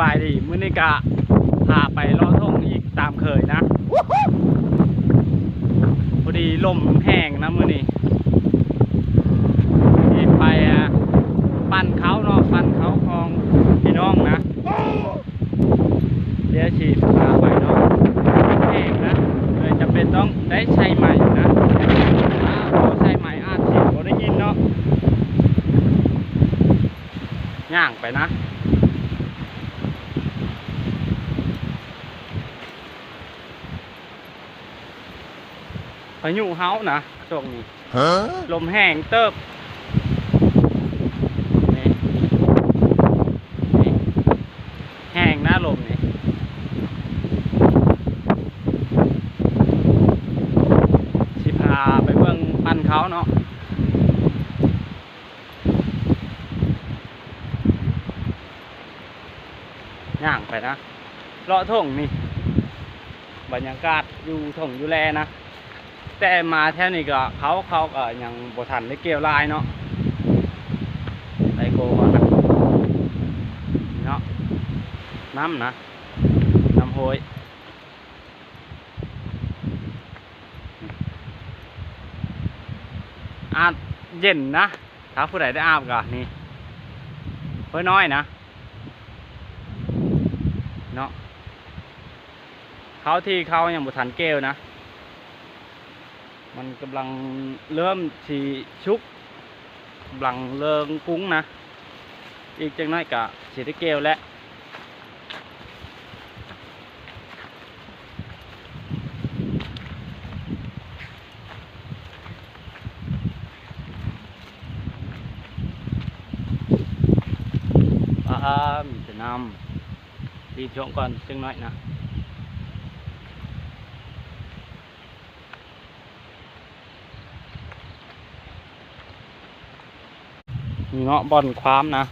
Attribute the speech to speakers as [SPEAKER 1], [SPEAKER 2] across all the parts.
[SPEAKER 1] บายดีมื้อนี้กะพาไปลอดท่งอีกตามเคยนะพอดีลมแห้งนะมื้อนี้ที่ไปปั่นเขาเนาะปั่นเขาของพี่น้องนะเดี๋ยวฉีดพาไปเนาะแห้งนะเลยจะเป็นต้องได้ใช้ใหม่นะเราใช้ใหม่อาจฉีดบ่ได้ยินเนาะย่างไปนะ พายุเฮานะช่วงนี้
[SPEAKER 2] Huh?
[SPEAKER 1] ลมแห้งเติบนี่นี่แห้งนะลมนี่สิพาไปเบิ่งปั้นเขาเนาะย่างไปนะเลาะท่งนี่ บรรยากาศอยู่ท่งอยู่แลนะ แต่มาแถวนี้ก็เขาเขาก็ยังบทันได้เกี่ยวลายเนาะไดโกก่อนเนาะน้ำนะน้ำโหยอาบเย็นนะ ถ้าผู้ใดได้อาบก็นี่เพื่อน้อยนะเนาะเขาที่เขายังบ่ทันเกลนะ มันกำลังเริ่มสีชุกกำลังเริงกุ้งนะ อีกจังน้อยกะสีได้เกลแล้วอ่ามีจะนำรีบชมก่อนจังน้อยนะ มีเงาะบอนความนะ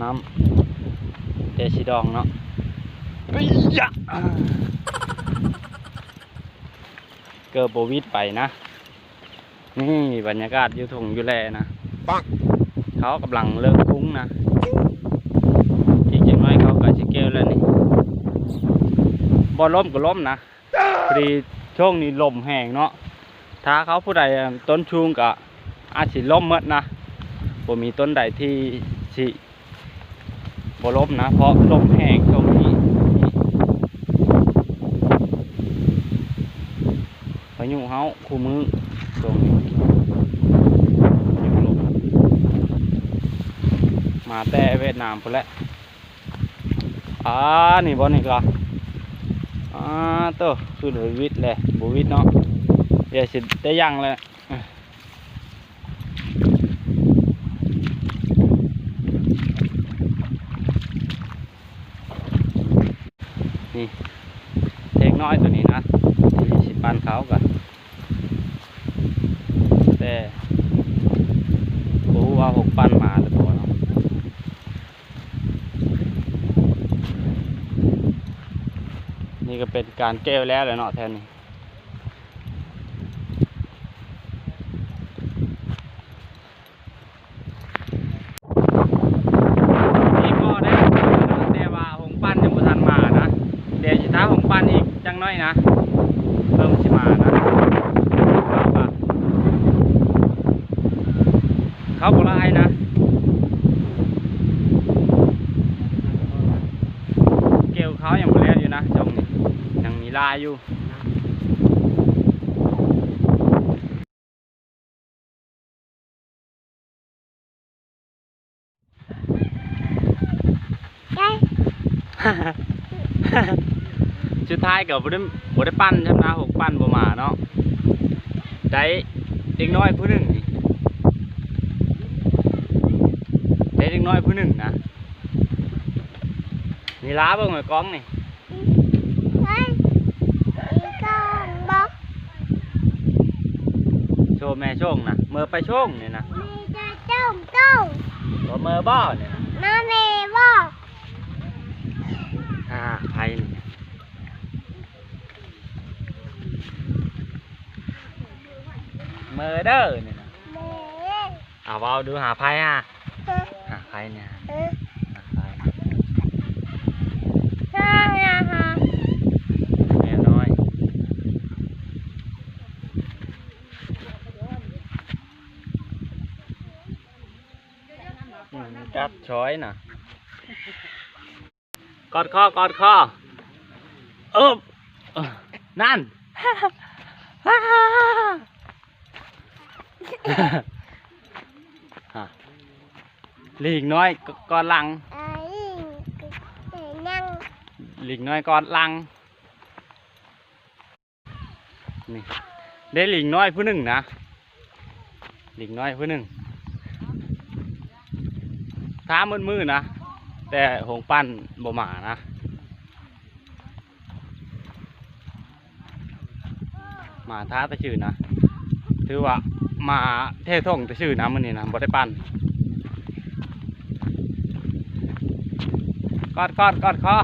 [SPEAKER 1] น้ำเดชิดองเนาะเอ้ยยะเกิดโบวิดไปนะ นี่บรรยากาศอยู่ทงอยู่แลนะ
[SPEAKER 2] ปัง
[SPEAKER 1] เขากำลังเลิกคุ้งนะอีกจังน้อยเขาก็สิเกลแล้วนี่บอล้มก็ล้มนะพอดีช่วงนี้ลมแห้งเนาะถ้าเขาผู้ใดต้นชูงก็อาจสิล้มหมดนะ บ่มีต้นใดที่สิบ่ล้มนะ เพราะลมแห้งช่วงนี้พายุเฮาคู่มือช่วงนี้มาแต่เวียดนามพุ่นแหละอ่านี่บ่นี่ก็อ่าโตคือหลือวิทย์เลยบ่วิทย์เนาะเดี๋ยวสิได้ยังเลย นี่เทกน้อยตัวนี้นะที่สิปันเขากัน แต่รู้ว่าหกปันมาหรือเปล่าเนาะนี่ก็เป็นการแก้วแล้วเลยเนาะแทนนี่นี่ก็ได้แต่ว่าหงปันยังบ่ทันมานะเดี๋ยวสิท้าของปันอีกจังน้อยนะเริ่มสิมานะเขาปะ เขาบอกลายนะเกลเขายังบ่แล้วอยู่นะจงนี่ยังมีลายอยู่
[SPEAKER 3] ได้
[SPEAKER 1] สุดท้ายกับ่ได้บได้ปั้นใช่ไหมหกปั้นบ่มาเนาะได้เด็กน้อยผู้หนึ่งนี่ได้เด็ก น้อยผู้หนึ่งนะนี่ล้าเบิ่งหน่อยกล้องนี่
[SPEAKER 3] ไว้อีกองบอก
[SPEAKER 1] โชว์แม่ช่วงนะเมื่อไปช่วงนี่นะ
[SPEAKER 3] มีจะจ้องจ้อง
[SPEAKER 1] บ่เมื่อบ่เนี่ยนะ
[SPEAKER 3] มาเมบอก
[SPEAKER 1] อ่าไผนี่เมื่อเด้อเนี่ยนะ
[SPEAKER 3] เม
[SPEAKER 1] เอาเว้าดูหาไผอะ ล้ายเนี่ย
[SPEAKER 3] เอะไคร้ใช่อะ
[SPEAKER 1] ค่ะแม่น้อยอืมจับช้อยน่ะ กอดคอกอดคอเอบนั่น ฮ่าฮ่า ลิงน้อยกกอดหลัง
[SPEAKER 3] ไอ้ไอ้นั่ง
[SPEAKER 1] ลิงน้อยกอดหลังนี่ได้ลิงน้อยผู้หนึ่งนะลิงน้อยผู้หนึ่งท้ามืดมืดๆนะ แต่หงปั้นบ่หมานะหมาท้าแตะชื่อนะถือว่าหมาเท่ท่งแตะชื่อนะมันนี่นะบ่ได้ปั้น กอดกอดกอดคอ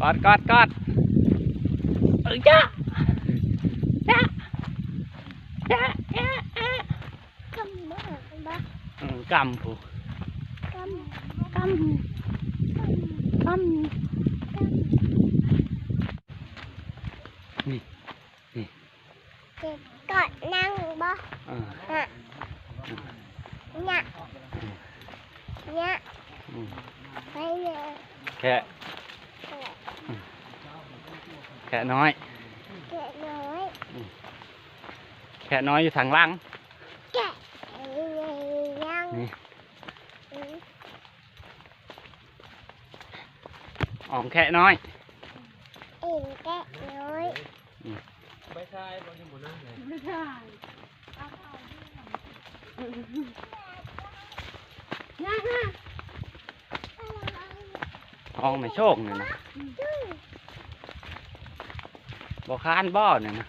[SPEAKER 1] กอดกอดกอดเอ้ยจ้าจ้าจ้าจ้าจ้าก ำ
[SPEAKER 3] มือบ้าก ำ
[SPEAKER 1] กำผู้
[SPEAKER 3] กำ
[SPEAKER 1] กำกำ แค่แค่น้อย
[SPEAKER 3] แกะน้อย
[SPEAKER 1] แค่น้อยอยู่ทางล่าง
[SPEAKER 3] แกะไอ้นั่ง
[SPEAKER 1] นี่
[SPEAKER 3] อืม
[SPEAKER 1] ออมแค่น้อย
[SPEAKER 3] เอ็นแกะน้อย
[SPEAKER 1] ไม่ใช่บอลยังบุนั่งเลย
[SPEAKER 2] ไม่ใช่ย่าฮะ
[SPEAKER 1] ทองไม่โชคเนี่ยนะบ่ค้านบ่อเนี่ยนะ